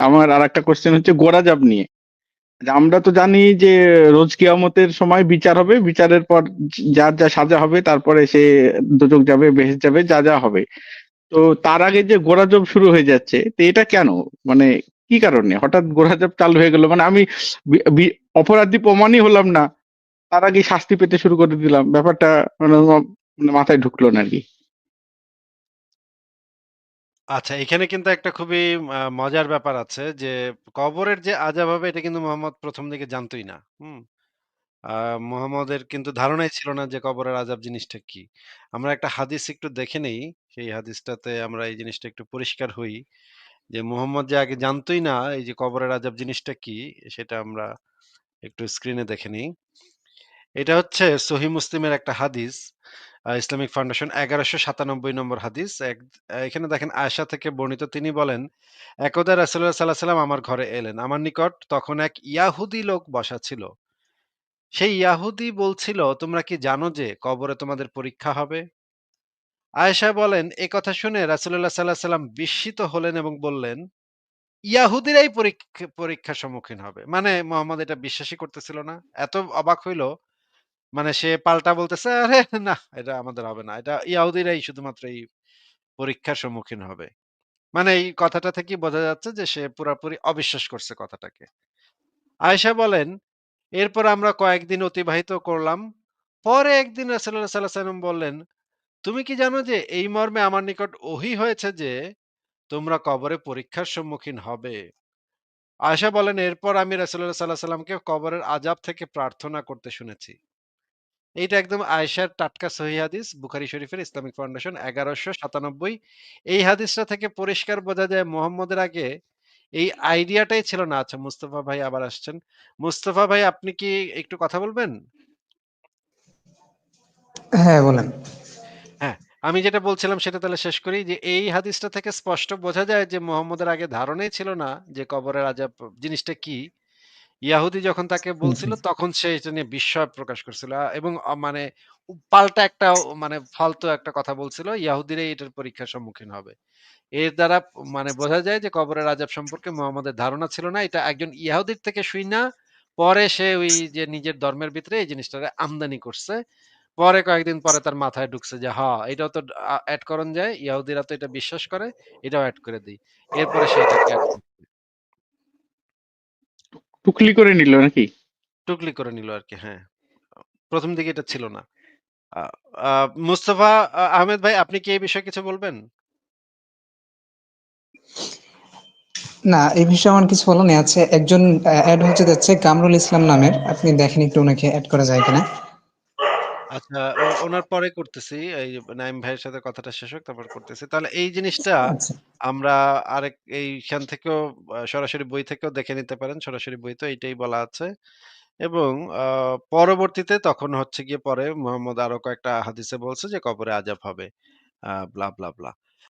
আমার আরেকটা কোয়েশ্চেন হচ্ছে গোরাজাব নিয়ে। আমরা তো জানি যে রোজ কিয়ামতের সময় বিচার হবে। বিচারের পর যার যা সাজা হবে তারপরে সে দোজক যাবে, বেহেশত যাবে যা, যা হবে। তো তার আগে যে গোরাজব শুরু হয়ে যাচ্ছে, তো এটা কেন? মানে কি কারণে? হঠাৎ গোরাজব চালু হয়ে গেল। মানে আমি অপরাধী প্রমাণই হলাম না। তার আগে শাস্তি পেতে শুরু করে দিলাম। ব্যাপারটা মানে মানে মাথায় ঢুকলো না আরকি। আচ্ছা, এখানে কিন্তু একটা খুবই মজার ব্যাপার আছে যে কবরের যে আযাব হবে এটা কিন্তু মোহাম্মদ ১ম দিকে জানতই না। হুম? মুহাম্মদের কিন্তু ধারণাই ছিল না যে কবরের আযাব জিনিসটা কি। আমরা একটা হাদিস একটু দেখে নেই। সেই হাদিসটাতে আমরা এই জিনিসটা একটু পরিষ্কার হই। যে মুহাম্মদ যে আগে জানতই না এই যে কবরের আযাব জিনিসটা কি সেটা আমরা একটু স্ক্রিনে দেখে নেই। এটা হচ্ছে সহিহ মুসলিমের একটা হাদিস। ইসলামিক ফাউন্ডেশন ১১৯৭ নম্বর হাদিস। এখানে দেখেন আয়েশা থেকে বর্ণিত তিনি বলেন, "একদা রাসূলুল্লাহ সাল্লাল্লাহু আলাইহি ওয়াসাল্লাম আমার ঘরে এলেন। আমার নিকট তখন এক ইয়াহুদি লোক বসা ছিল। সেই ইয়াহুদি বলছিল, "তোমরা কি জানো যে কবরে তোমাদের পরীক্ষা হবে?" আয়েশা বলেন, "এ কথা শুনে রাসূলুল্লাহ সাল্লাল্লাহু আলাইহি ওয়াসাল্লাম বিস্মিত হলেন এবং বললেন, ইয়াহুদিরাই পরীক পরীক্ষার সম্মুখীন হবে।" মানে মোহাম্মদ এটা বিশ্বাসই করতেছিল না। এত অবাক হইল মানে সে পাল্টা বলতেছে, "আরে না, এটা আমাদের হবে না। এটা ইয়াহুদীরাই শুধুমাত্র এই পরীক্ষার সম্মুখীন হবে।" মানে এই কথাটা থেকেই বোঝা যাচ্ছে যে সে পুরাপুরি অবিশ্বাস করছে কথাটাকে। আয়েশা বলেন, "এরপর আমরা কয়েকদিন অতিবাহিত করলাম। পরে একদিন রাসূলুল্লাহ সাল্লাল্লাহু আলাইহি ওয়াসাল্লাম বললেন, তুমি কি জানো যে এই মর্মে আমার নিকট ওহী হয়েছে যে তোমরা কবরে পরীক্ষার সম্মুখীন হবে?" আয়েশা বলেন, "এরপর আমি রাসূলুল্লাহ সাল্লাল্লাহু আলাইহি ওয়াসাল্লামকে কবরের আযাব থেকে প্রার্থনা করতে শুনেছি।" এইটা একদম আয়েশার টাটকা সহিহ হাদিস বুখারী শরীফের ইসলামিক ফাউন্ডেশন ১১৯৭ এই হাদিসটা থেকে পরিষ্কার বোঝা যায় মোহাম্মদের আগে এই আইডিয়াটাই ছিল না। আচ্ছা মুস্তফা ভাই আবার আসছেন। মুস্তাফা ভাই আপনি কি একটু কথা বলবেন? হ্যাঁ, বলেন। হ্যাঁ, আমি যেটা বলছিলাম সেটা তাহলে শেষ করি যে এই হাদিসটা থেকে স্পষ্ট বোঝা যায় যে মুহাম্মদের আগে ধারণাই ছিল না যে কবরের আযাব জিনিসটা কি। ইয়াহুদী যখন তাকে বলছিল তখন সে এটা নিয়ে বিস্ময় প্রকাশ করছিল। এবং মানে পাল্টা একটা মানে ফালতু একটা কথা বলছিল। ইয়াহুদীরাই এটার পরীক্ষার সম্মুখীন হবে। এর দ্বারা মানে বোঝা যায় যে কবরের আযাব সম্পর্কে মুহাম্মদের ধারণা ছিল না। এটা একজন ইয়াহুদির থেকে শুই না পরে সে ওই যে নিজের ধর্মের ভিতরে এই জিনিসটারে আমদানি করছে। পরে কয়েকদিন পরে তার মাথায় ঢুকছে যে হা, এটাও তো আ এড করন যায়। ইয়াহুদিরা তো এটা বিশ্বাস করে। এটাও অ্যাড করে দেই। এরপরে সে এটাকে। টুকলি করে নিল নাকি? টুকলি করে নিল আর কি হ্যাঁ। প্রথম দিকে এটা ছিল না। মুস্তফা আহমেদ ভাই আপনি কি এই বিষয়ে কিছু বলবেন? না, এই বিষয়ে আমার কিছু বলার নেই। আছে একজন অ্যাড হচ্ছে হতে যাচ্ছে কামরুল ইসলাম নামের। আপনি দেখেন একটু ওনাকে অ্যাড করা যায় কিনা? আচ্ছা, ও ওনার পরে করতেছি। এই নাঈম ভাইয়ের সাথে কথাটা শেষ হোক তারপর করতেছি। তাহলে এই জিনিসটা আচ্ছা। আমরা আরেক এইখান থেকেও সরাসরি বই থেকেও দেখে নিতে পারেন। সরাসরি বই তো এইটাই বলা আছে। এবং পরবর্তীতে তখন হচ্ছে গিয়ে পরে মোহাম্মদ আরও কয়েকটা হাদিসে বলছে যে কবরে আজাব হবে। আহ ব্লা, ব্লা, ব্লা।